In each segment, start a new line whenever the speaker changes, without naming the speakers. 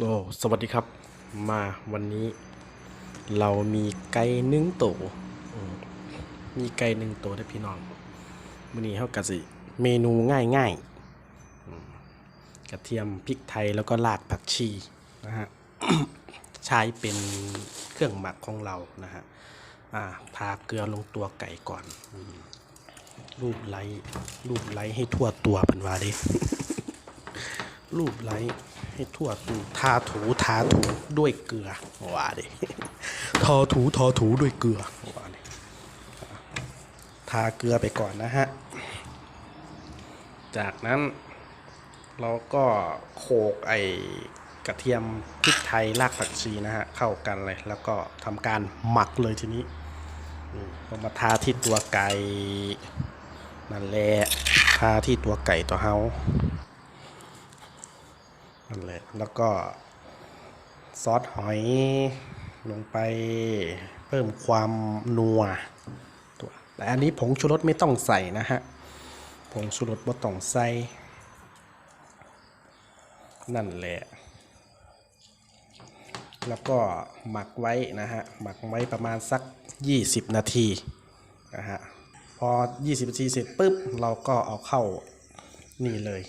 โอ้สวัสดีครับ มาวันนี้เรามีไก่นึ่งตัวอืมมีไก่นึ่งตัวได้พี่น้องมื้อนี้เฮากะสิ เมนูง่ายง่ายกระเทียมพริกไทยแล้วก็รากผักชีนะฮะใช้เป็นเครื่องหมักของเรานะฮะอ่าทาเกลือลงตัวไก่ก่อนรูปไล้รูปไล้ให้ทั่วตัวเป็นว่าดิรูปไล้ ให้ทั่วตูทาถูทาถูด้วยเกลือว่าดิทอถูทอถูด้วยเกลือว่าดิทาเกลือไปก่อนนะฮะ จากนั้นเราก็โขลกไอกระเทียมพริกไทยรากผักชีนะฮะ เข้ากันเลย แล้วก็ทำการหมักเลยทีนี้อืมามาทาที่ตัวไก่นั่นแหละทาที่ตัวไก่ตัวเฮา นั่นแหละ แล้วก็ซอสหอยลงไปเพิ่มความนัวตัวแต่อันนี้ผงชูรสไม่ต้องใส่นะฮะ ผงชูรสบ่ต้องใส่ นั่นแหละ แล้วก็หมักไว้นะฮะ หมักไว้ประมาณสัก 20 นาทีนะฮะ พอ 20 นาทีเสร็จปุ๊บ เราก็เอาเข้านี่เลย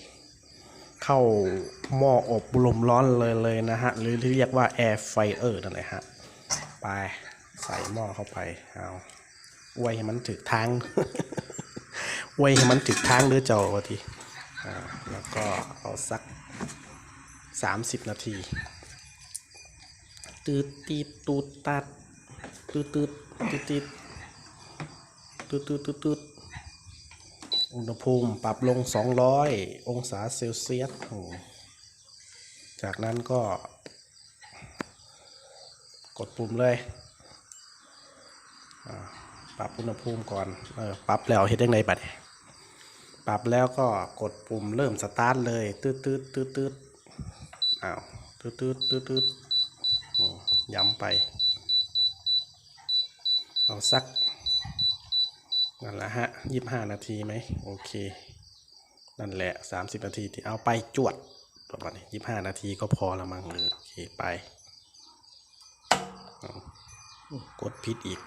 เข้าหม้ออบลมร้อนเลยเลยนะฮะ หรือที่เรียกว่าแอร์ไฟเออร์นั่นแหละฮะ ไปใส่หม้อเข้าไป เอาไว้ให้มันถึกทางไว้ให้มันถึกทางหรือเจ้าวะทีแล้วก็เอาสัก 30 นาที ตืดตีตูดตัดตืดตืดตืดตืดตืดตืดตืด อุณหภูมิปรับลง 200 องศาเซลเซียส จากนั้นก็ กดปุ่มเลยปรับอุณหภูมิก่อน เออ ปรับแล้วเฮ็ดยังไงบัดนี้ปรับแล้วก็กดปุ่มเริ่มสตาร์ทเลย ตืดตืดตืดตืดอ้าว ตืดตืดตืดตืดย้ำไป เอาสัก นั่นแหละฮะยี่ห้านาทีไหมโอเค นั่นแหละสามสิบนาทีที่เอาไปจวดประมาณนี้ยี่ห้านาทีก็พอละมั้งเออโอเคไปกดผิดอีก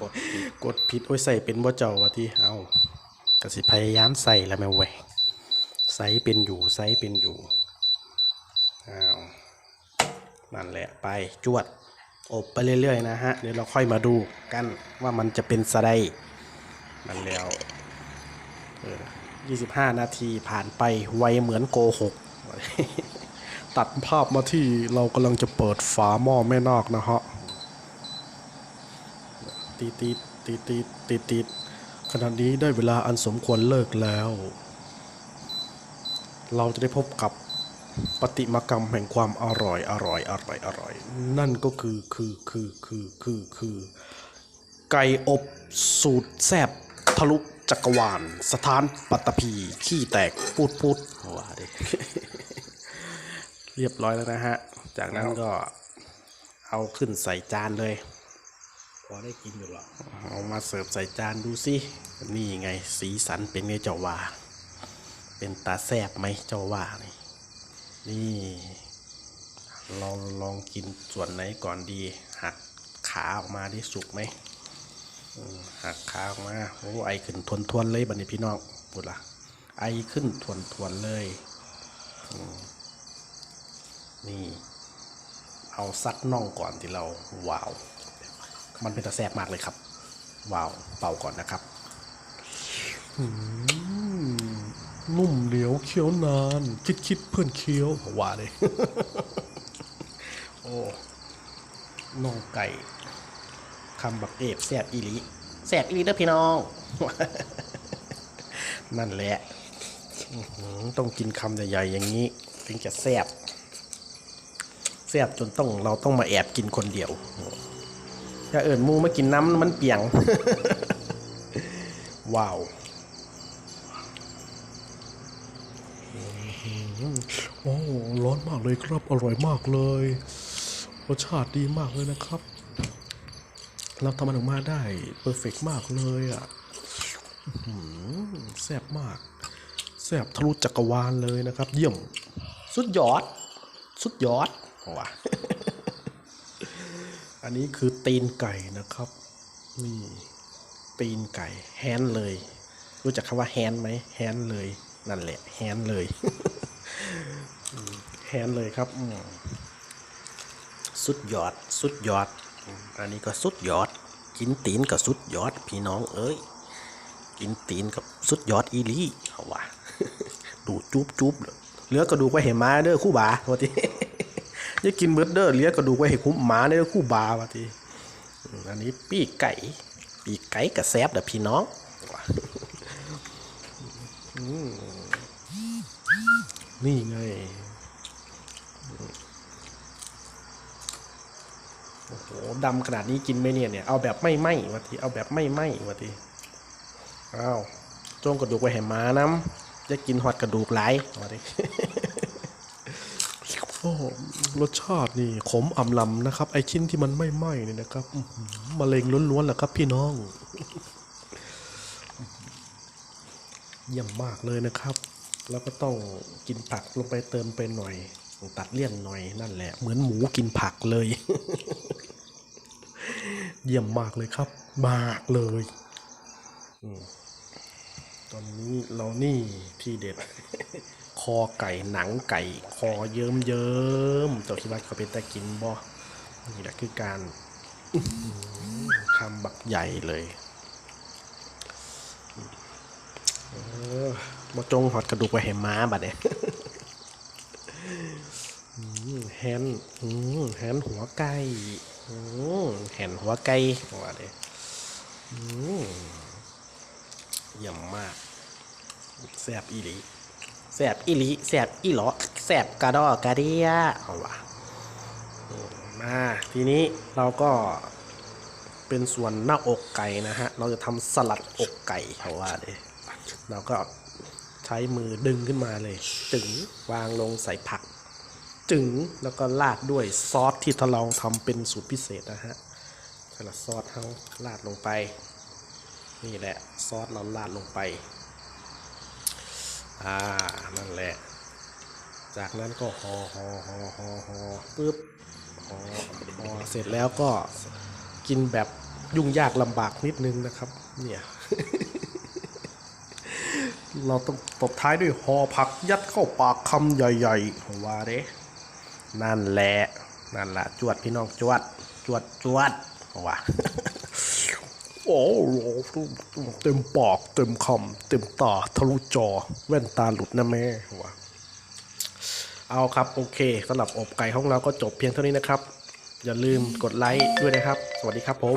กดผิดกดผิดโอ้ยใส่เป็นบ่เจ้าวะที่เอากสิพยายามใส่แล้วแม่เว้ยใส่เป็นอยู่ใส่เป็นอยู่อ้าวนั่นแหละไปจวด อบไปเรื่อยๆนะฮะ เดี๋ยวเราค่อยมาดูกันว่ามันจะเป็นสไลด์มันแล้ว25นาทีผ่านไปไวเหมือนโกหก ตัดภาพมาที่เรากำลังจะเปิดฝาหม้อแม่นาคนะฮะตีตีตีตีตีตีขณะนี้ได้เวลาอันสมควรเลิกแล้ว เราจะได้พบกับ ปฏิมากรรมแห่งความอร่อยอร่อยอร่อยอร่อย นั่นก็คือคือคือคือคือคือไก่อบสูตรแซบทะลุจักรวาล สถานปัตตภีขี้แตกพูดพูดว่าดิเรียบร้อยแล้วนะฮะ จากนั้นก็เอาขึ้นใส่จานเลย
พอได้กินอยู่หรอ
เอามาเสิร์ฟใส่จานดูสินี่ไงสีสันเป็นไงเจ้าว่า เป็นตาแซบไหมเจ้าว่านี่ นี่เราลองกินส่วนไหนก่อนดี หักขาออกมาได้สุกไหมหักขาออกมาโอ้ไอขึ้นทวนทวนๆเลยบัดนี้พี่น้องพูดละไอขึ้นทวนทวนๆเลยนี่ เอาซัดน่องก่อนที่เราว้าว มันเป็นตาแซบมากเลยครับว้าวเป่าก่อนนะครับ นุ่มเหนียวเคี้ยวนาน คิดคิดเพื่อนเคี้ยวว่าเลยโอ้น่องไก่คำบักเอฟแซบอีลีแซบอีลีเด้อพี่น้อง นั่นแหละต้องกินคำใหญ่ๆอย่างนี้ ถึงจะแซบแซบจนต้องเราต้องมาแอบกินคนเดียวอย่าเอิญมูมากินน้ำมันเปียง ว้าว โอ้ร้อนมากเลยครับ อร่อยมากเลย รสชาติดีมากเลยนะครับเราทำมันออกมาได้เพอร์เฟกมากเลยอะแซ่บมาก แซ่บทะลุจักรวาลเลยนะครับ เยี่ยม สุดยอด สุดยอดว่ะอันนี้คือตีนไก่นะครับนี่ตีนไก่ แฮนเลย รู้จักคำว่าแฮนไหมแฮนเลย นั่นแหละ แฮนเลย แฮนเลยครับสุดยอด สุดยอด อันนี้ก็สุดยอด กินตีนก็สุดยอด พี่น้องเอ้ย กินตีนกับสุดยอดอีลีเขาว่าดูจุ๊บจุ๊บเลยเหลือกระดูกไว้เห็นมาเด้อคู่บาว่าทีอย่ากินเบิดเด้อเหลือกระดูกไว้ให้คุ้มหมาเด้อคู่บาว่าทีอันนี้ปีกไก่ ปีกไก่กับแซบเด้อพี่น้องอนี่ไง โอ้โหดำขนาดนี้กินไหมเนี่ยเนี่ย เอาแบบไม่ไหม้วะทีเอาแบบไม่ไหม้วะทีอ้าวจ้งกระดูกไว้ให้หมาน้ำจะกินหอดกระดูกไหลวะทีโอ้รสชาตินี่ขมอ่ำลำนะครับ ไอชิ้นที่มันไม่ไหม้เนี่ยนะครับมะเร็งล้วนๆแหละครับพี่น้อง เยี่ยมมากเลยนะครับ แล้วก็ต้องกินผักลงไปเติมไปหน่อย ตัดเลี่ยนหน่อยนั่นแหละ เหมือนหมูกินผักเลย เยี่ยมมากเลยครับ มากเลยอตอนนี้เรานี่ที่เด็ด คอไก่หนังไก่ คอเยิ้มเยิ้มเจ้าคิดว่าเขาเป็นตะกินบ่นี่แหละคือการคำบักใหญ่เลยเออจงหอดกระดูกไว้ให้ม้าบัดเนี่ย แฮนแฮนหัวไก่แฮนหัวไก่ว่าเด้อืมเยี่ยมมากแซ่บอีหลีแซ่บอีหลีแซ่บอีหลอแซ่บกระดอกระเดียเอาวะมาทีนี้เราก็เป็นส่วนหน้าอกไก่นะฮะ เราจะทำสลัดอกไก่เขาว่าเด้เราก็ใช้มือดึงขึ้นมาเลยจึงวางลงใส่ผัก จึงแล้วก็ราดด้วยซอสที่ทดลองทำเป็นสูตรพิเศษนะฮะใส่ละซอสทั้งราดลงไป นี่แหละซอสเราราดลงไปอ่านั่นแหละ จากนั้นก็ห่อห่อห่อห่อห่อปึ๊บห่อห่อเสร็จแล้วก็กินแบบยุ่งยากลำบากนิดนึงนะครับ เนี่ยเราต้องตบท้ายด้วยห่อผักยัดเข้าปากคำใหญ่ๆว่าเด้ นั่นแหละ นั่นแหละจวดพี่น้องจวด จวดจวดว่ะโอ้โหเต็มปากเต็มคำเต็มตาทะลุจอ แว่นตาหลุดนะแม่ว่ะเอาครับ โอเคสำหรับอบไก่ของเราก็จบเพียงเท่านี้นะครับ อย่าลืมกดไลค์ด้วยนะครับ สวัสดีครับผม